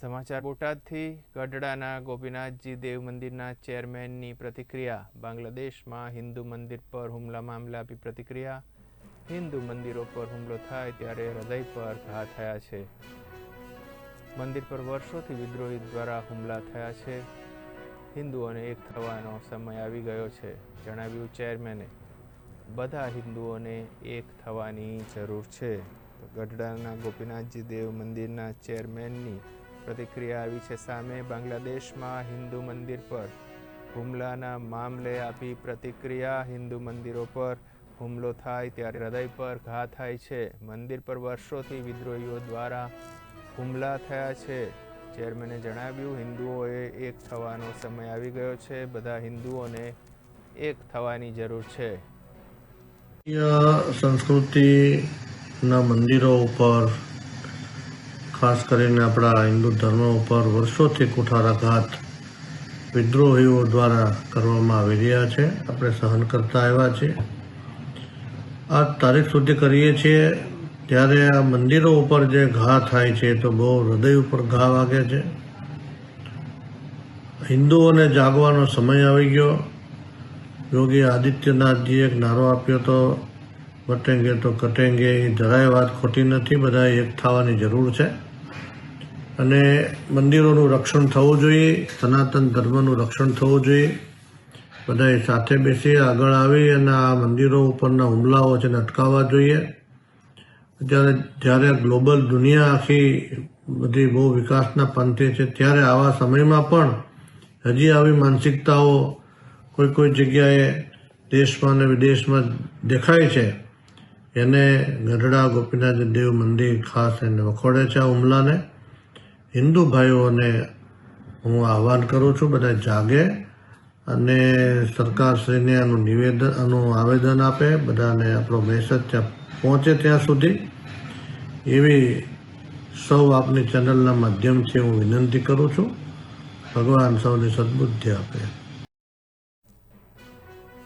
સમાચાર બોટાદથી ગઢડાના ગોપીનાથજી દેવ મંદિરના ચેરમેનની પ્રતિક્રિયા, બાંગ્લાદેશમાં હિન્દુ મંદિર પર હુમલા મામલે આપી પ્રતિક્રિયા. હિન્દુ મંદિરો પર હુમલો થાય ત્યારે હૃદય પર ઘા થયા છે. મંદિર પર વર્ષોથી વિદ્રોહી દ્વારા હુમલા થયા છે. હિન્દુઓને એક થવાનો સમય આવી ગયો છે, જણાવ્યું ચેરમેને. બધા હિન્દુઓને એક થવાની જરૂર છે. ગઢડાના ગોપીનાથજી દેવ મંદિરના ચેરમેનની પ્રતિક્રિયા આવી છે સામે બાંગ્લાદેશમાં હિન્દુ મંદિર પર. હુમલાના મામલે આપી પ્રતિક્રિયા, હિન્દુ મંદિરો પર હુમલો થાય ત્યારે હૃદય પર ઘા થાય છે. મંદિર પર વર્ષોથી વિદ્રોહીઓ દ્વારા હુમલા થયા છે. ચેરમેને જણાવ્યું, હિન્દુઓએ એક થવાનો સમય આવી ગયો છે. બધા હિન્દુઓને એક થવાની જરૂર છે. સંસ્કૃતિના મંદિરો ઉપર ખાસ કરીને આપણા હિન્દુ ધર્મ ઉપર વર્ષોથી કુઠારાઘાત વિદ્રોહીઓ દ્વારા કરવામાં આવી રહ્યા છે. આપણે સહન કરતા આવ્યા છીએ. આ તારીખ સુધી કરીએ છીએ. ત્યારે આ મંદિરો ઉપર જે ઘા થાય છે તો બહુ હૃદય ઉપર ઘા વાગે છે. હિન્દુઓને જાગવાનો સમય આવી ગયો. યોગી આદિત્યનાથજીએ એક નારો આપ્યો તો, વટેંગે તો કટેંગે એ જરાય વાત ખોટી નથી, બધાએ એક થવાની જરૂર છે. અને મંદિરોનું રક્ષણ થવું જોઈએ, સનાતન ધર્મનું રક્ષણ થવું જોઈએ. બધાએ સાથે બેસી આગળ આવી અને આ મંદિરો ઉપરના હુમલાઓ છે અટકાવવા જોઈએ. જ્યારે જ્યારે ગ્લોબલ દુનિયા આખી બધી બહુ વિકાસના પંથે છે, ત્યારે આવા સમયમાં પણ હજી આવી માનસિકતાઓ કોઈ કોઈ જગ્યાએ દેશમાં અને વિદેશમાં દેખાય છે. એને ગઢડા ગોપીનાથ દેવ મંદિર ખાસ એને વખોડે છે આ હુમલાને. હિન્દુ ભાઈઓને હું આહવાન કરું છું, બધા જાગે અને સરકારશ્રીને આનું નિવેદન આનું આવેદન આપે, બધાને આપણો મેસેજ ત્યાં પહોંચે ત્યાં સુધી. એવી સૌ આપની ચેનલના માધ્યમથી હું વિનંતી કરું છું. ભગવાન સૌને સદબુદ્ધિ આપે.